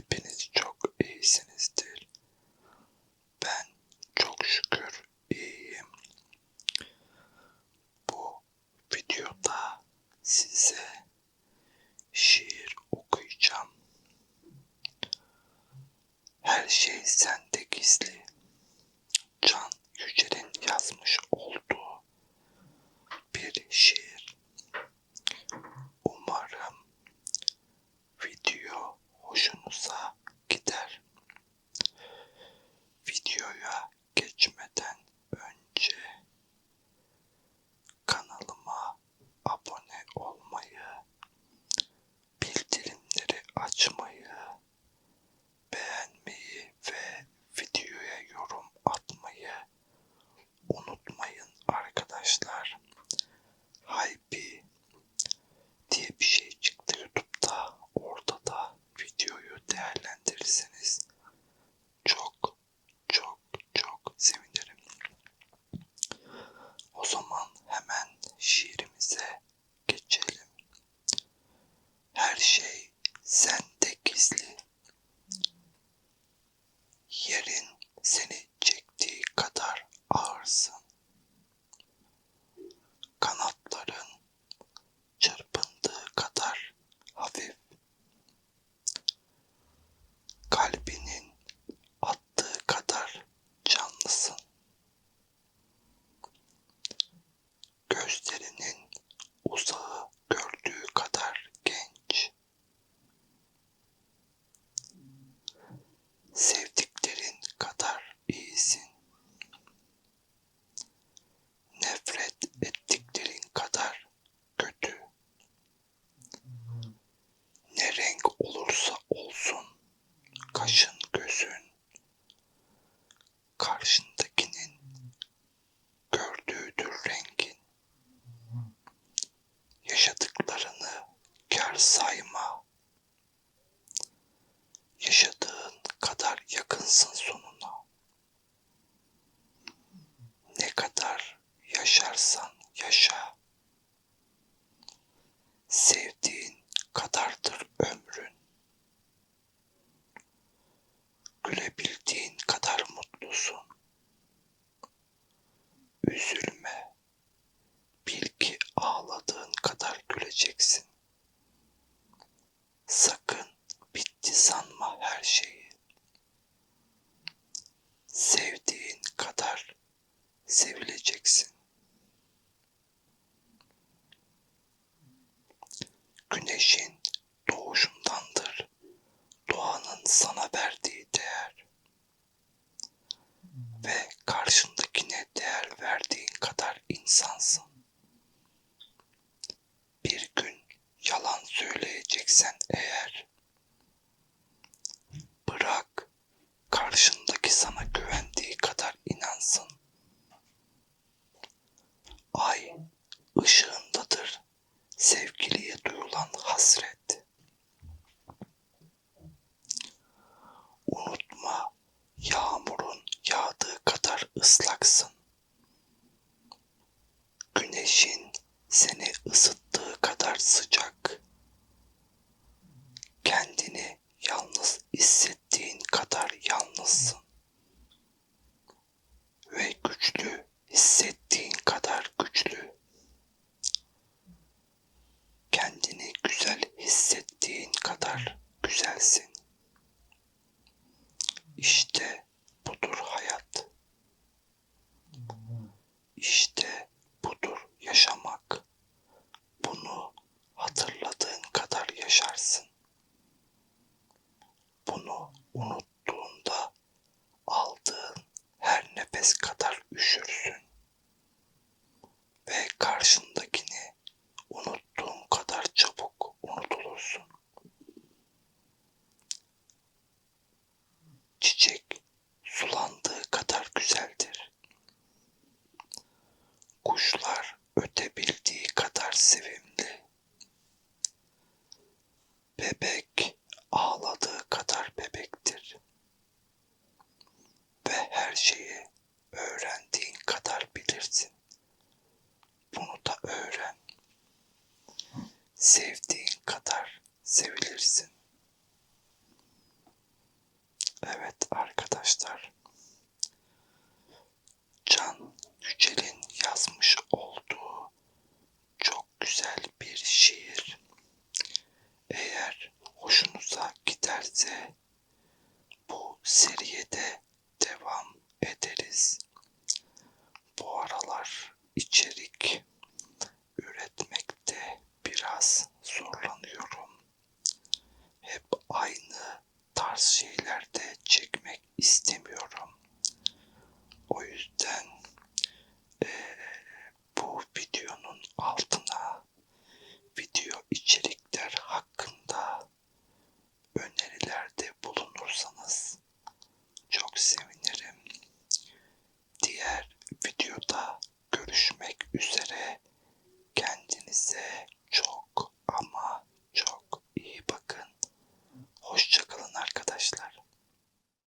hepiniz çok iyisinizdir. Ben çok şükür iyiyim. Bu videoda size şiir okuyacağım. Her şey sende gizli. sayma. Yaşadığın kadar yakınsın sonuna. Ne kadar yaşarsan yaşa. Sevdiğin kadardır ömrün. Gülebil ateşin doğuşundandır. Doğanın sana verdiği değer ve karşındakine değer verdiğin kadar insansın. ıslaksın. Güneşin seni ısıttığı kadar sıcak. Kendini yalnız hissettiğin kadar yalnızsın. Ve güçlü hissettiğin kadar güçlü. Kendini güzel hissettiğin kadar güzelsin. Pepe bu seriye de devam ederiz. Bu aralar içerik üretmekte biraz zorlanıyorum.